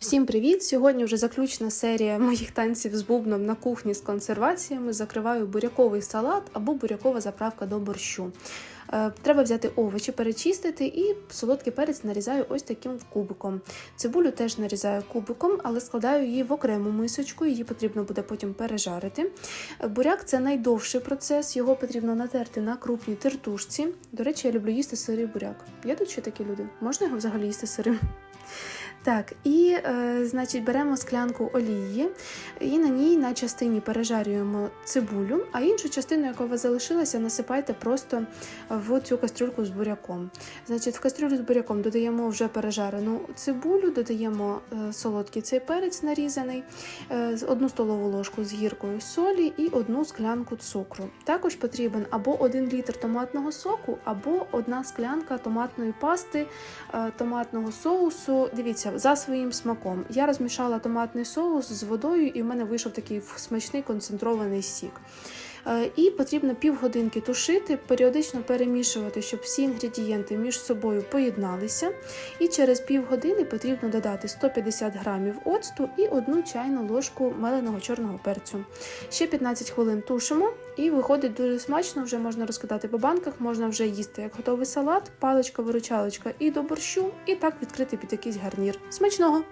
Всім привіт! Сьогодні вже заключна серія моїх танців з бубном на кухні з консерваціями. Закриваю буряковий салат або бурякова заправка до борщу. Е, Треба взяти овочі, перечистити і солодкий перець нарізаю ось таким кубиком. Цибулю теж нарізаю кубиком, але складаю її в окрему мисочку, її потрібно буде потім пережарити. Е, Буряк це найдовший процес, його потрібно натерти на крупній тертушці. До речі, я люблю їсти сирий буряк. Є тут ще такі люди? Можна його взагалі їсти сирим? Так, і е, значить беремо склянку олії, і на ній на частині пережарюємо цибулю, а іншу частину, яка у вас залишилася, насипайте просто в цю кастрюльку з буряком. Значить, в кастрюлю з буряком додаємо вже пережарену цибулю, додаємо е, солодкий цей перець нарізаний, е, одну столову ложку з гіркою солі і одну склянку цукру. Також потрібен або 1 літр томатного соку, або одна склянка томатної пасти е, томатного соусу. Дивіться, за своїм смаком. Я розмішала томатний соус з водою, і в мене вийшов такий смачний концентрований сік. Е, І потрібно півгодинки тушити, періодично перемішувати, щоб всі інгредієнти між собою поєдналися. І через півгодини потрібно додати 150 грамів оцту і одну чайну ложку меленого чорного перцю. Ще 15 хвилин тушимо і виходить дуже смачно. Вже можна розкидати по банках, можна вже їсти як готовий салат, паличка, виручалочка і до борщу, і так відкрити під якийсь гарнір. Смачного!